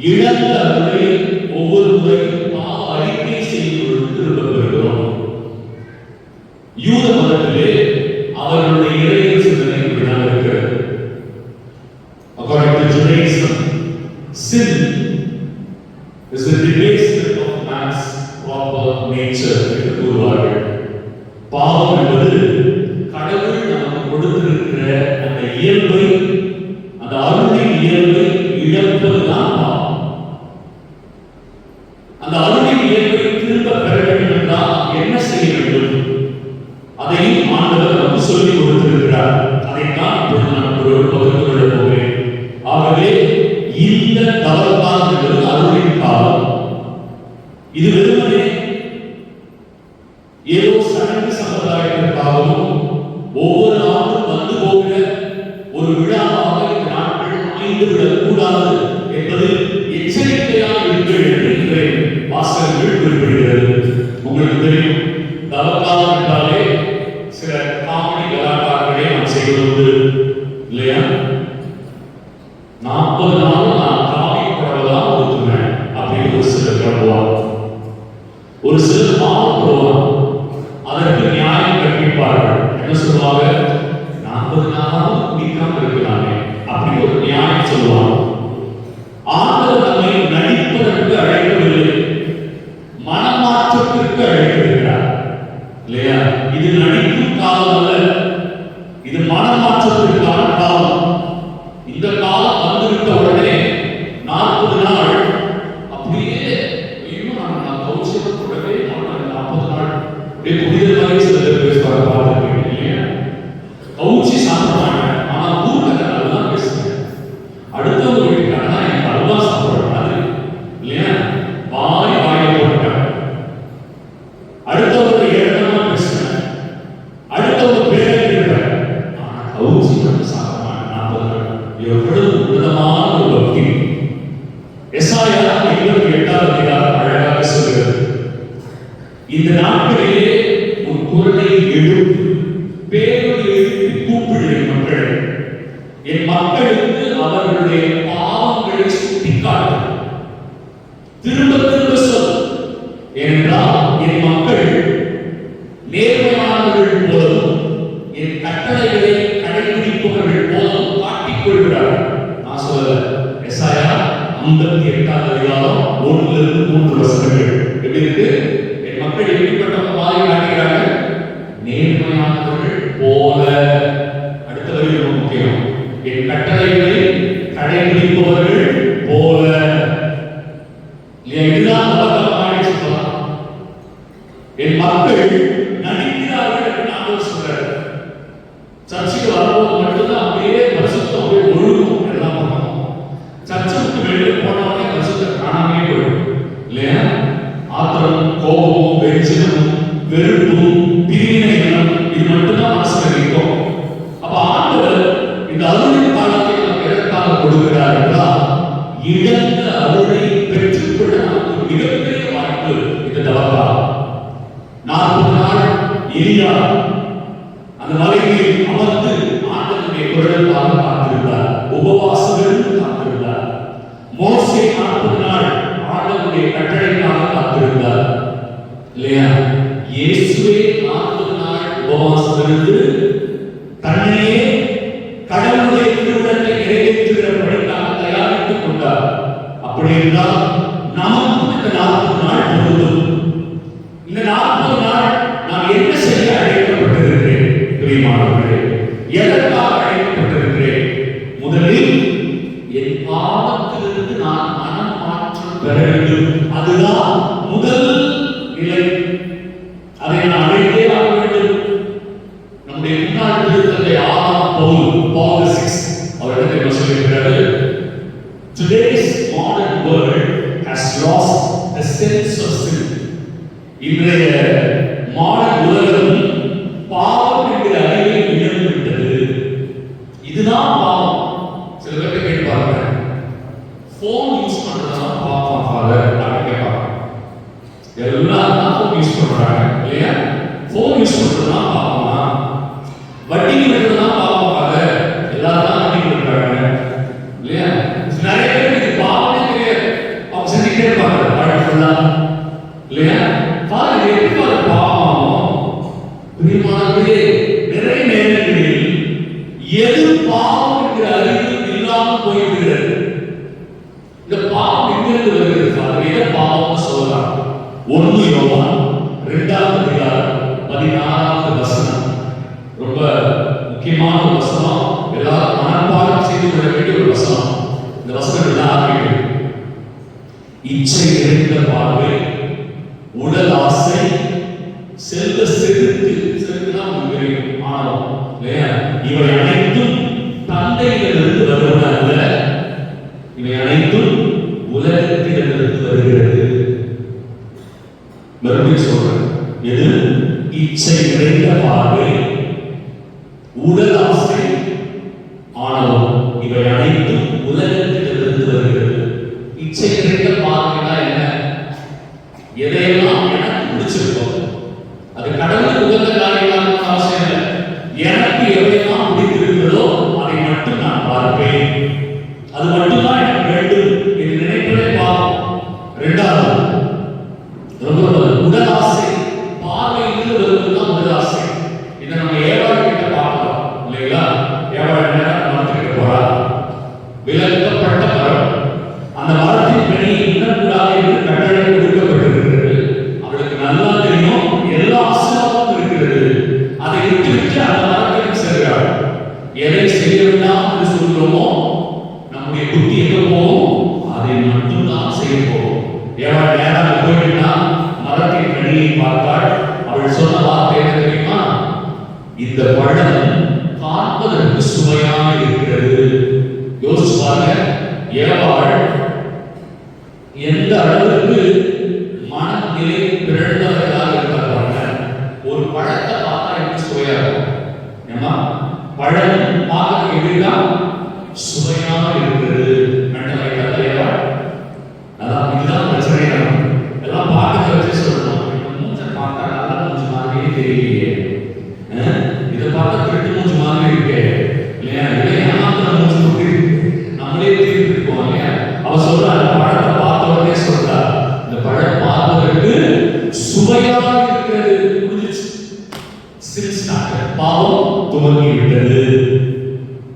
இழந்த ஒவ்வொரு முறையும் அறிக்கை செய்து திரும்ப பெறுகிறோம். யூத மதத்திலே செய்வது இல்லையா? நாற்பது நாள் அப்படியே உன் குரலை எழுப்பு. பேரை எழுப்பி கூப்பிடு மக்கள். என் மக்களுக்கு அவர்களுடைய பாவங்களை சுட்டிக்காட்டு. திரும்ப என் கட்டளைகளை கடைபிடிப்பவர்கள் alegria. Yeah. இதுதான் பாவம். சில பேருக்கு கேட்பாங்க ஃபோன் யூஸ் பண்ணுறதுதான் பாவம் ஃபாதர் அப்படின்னு கேட்பாங்க. எல்லாம் இச்சை நிறைந்த பார்வை உடல் விலங்கு அளவுக்கு மனத்திலே பிறந்தவர்களாக சிரிச்சிட்டாங்க. பாவம் துவங்கி விட்டது.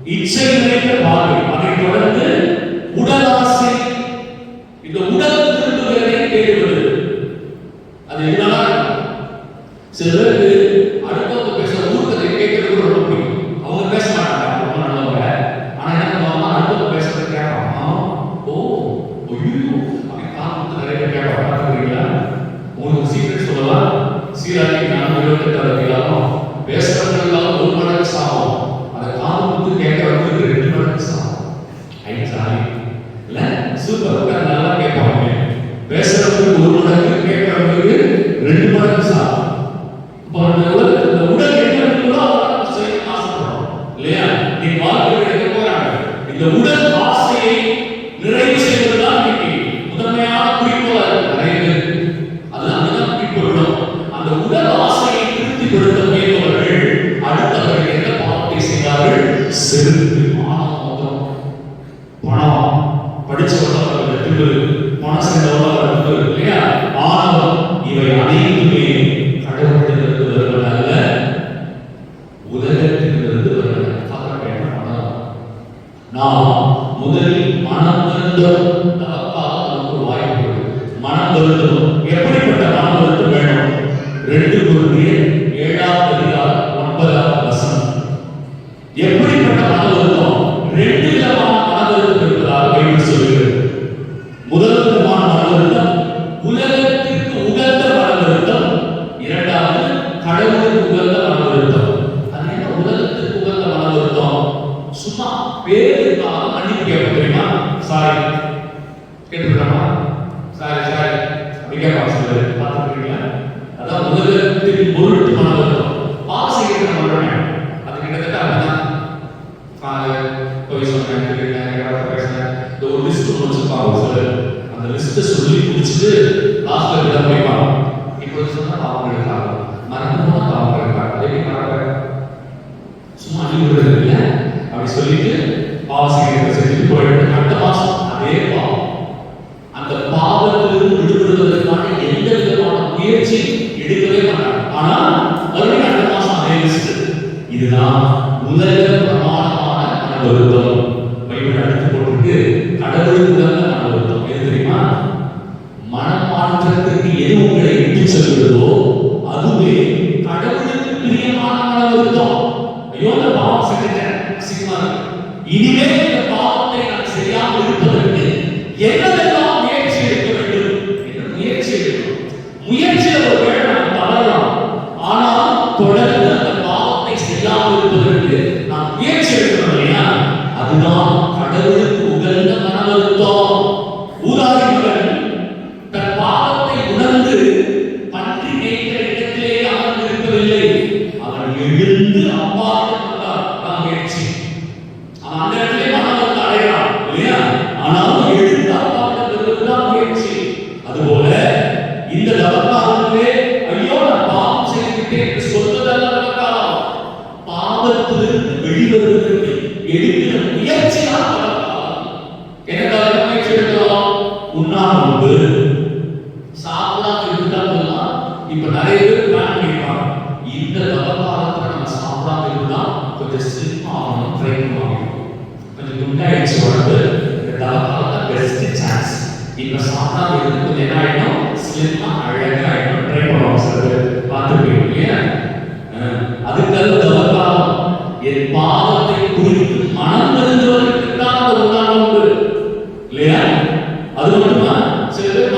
இச்சை நிறைந்த வாழ்வு அதைத் தொடர்ந்து உடலாசை பேசுறவங்களுக்கு ஒரு மடங்கு கேட்கறவங்களுக்கு ரெண்டு மடங்கு சாப்பிடும் we are the aware of எடுத்து இல்லையா? அது மட்டுமா? சில பேர்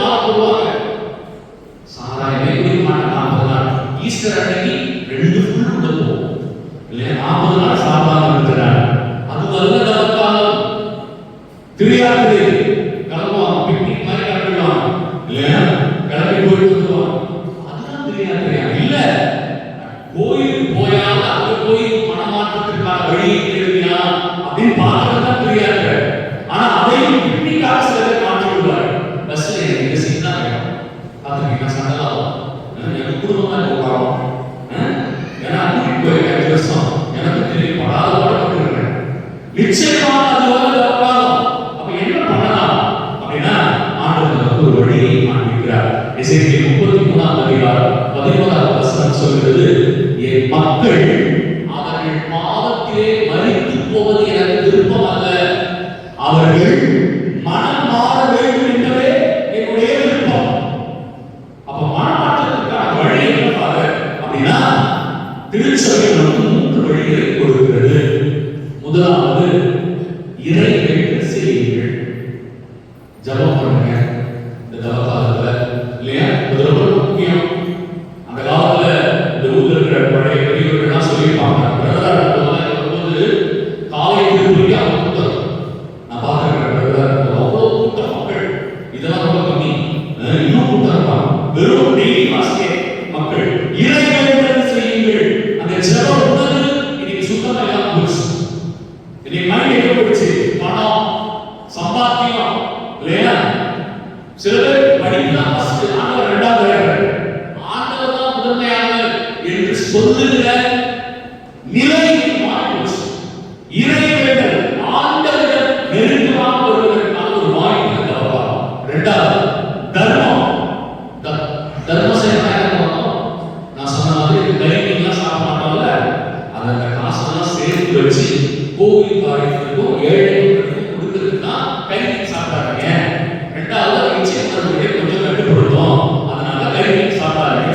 Mitchell அவசியம் இல்லையா? சில பேர் படிப்பு தான் ஃபர்ஸ்ட் ஆண்டவர் இரண்டாவது ஆண்டவர் தான் முதன்மையானவர் என்று சொல்லுகிற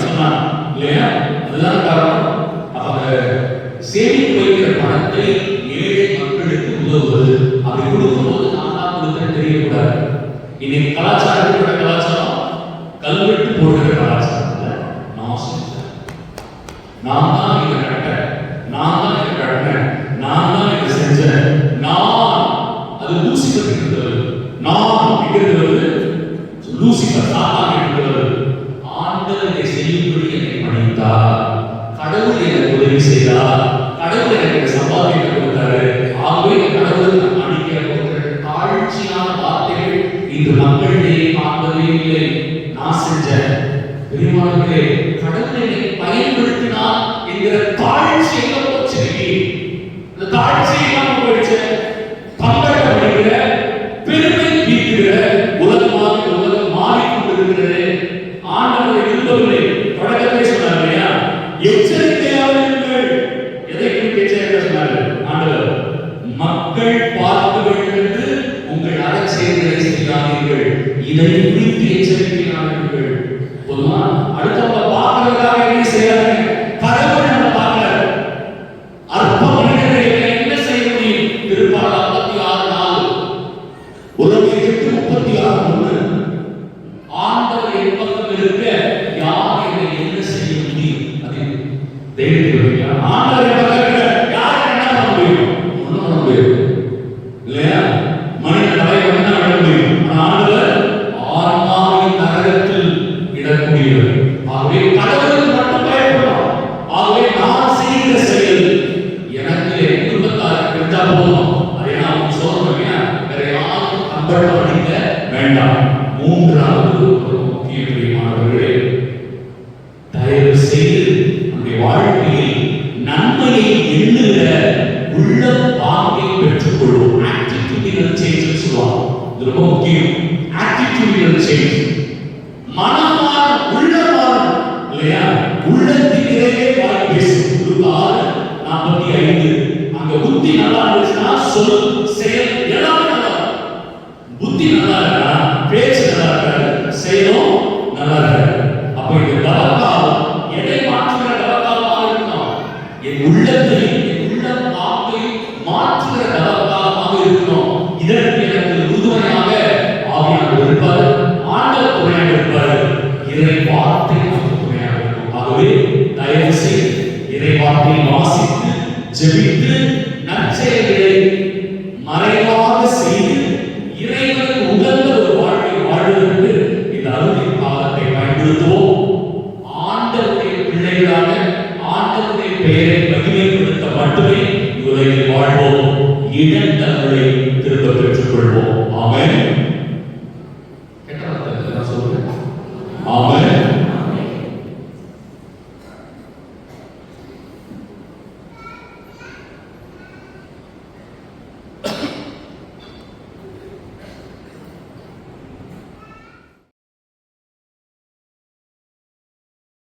சொன்னா இல்லையா? அதுதான் காரணம். அவங்க சேமித்து வைக்கிற பணத்தை ஏழை மக்களுக்கு உதவுவது. அப்படி கொடுக்கும்போது நான் தான் கொடுத்தேன் தெரியக்கூடாது. இன்னைக்கு கலாச்சாரம் சொல்லக்கூடிய ஒரு தாழ்ச்சியான வார்த்தைகள் இன்று மக்களிடையே காண்பதே இல்லை. நான் செஞ்ச பெருமானே கடவுளை பயன்படுத்தினால் என்கிற தாழ்ச்சியை இந்த தாழ்ச்சி இதை குறித்து எச்சரிக்கையாளர்கள் பொதுவாக அடுத்தவங்க பார்க்கறதுக்காக என்ன செய்யாது புத்தி நல்லா இருந்துச்சுன்னா சொல் செயல் எல்லாமே நல்லா புத்தி நல்லா இருக்கா? பேச்சு நல்லா இருக்காது செயலும் நல்லா இருக்காது அப்போ இந்த தவக்காலம் எதை மாற்றுகிற தவக்காலமாக இருக்கணும்? என் உள்ளத்தையும் என் உள்ள பாப்பை மாற்றுகிற தவக்காலமாக இருக்கணும். இதற்கு எனக்கு உறுதுணையாக ஆவியானவர் இருப்பார் ஆண்டவர் துணையாக இருப்பார். இதை பார்த்து நமக்கு துணையாக இருக்கும். ஆகவே தயவு செய்து இறை பார்த்து வாசித்து ஜெபித்து serie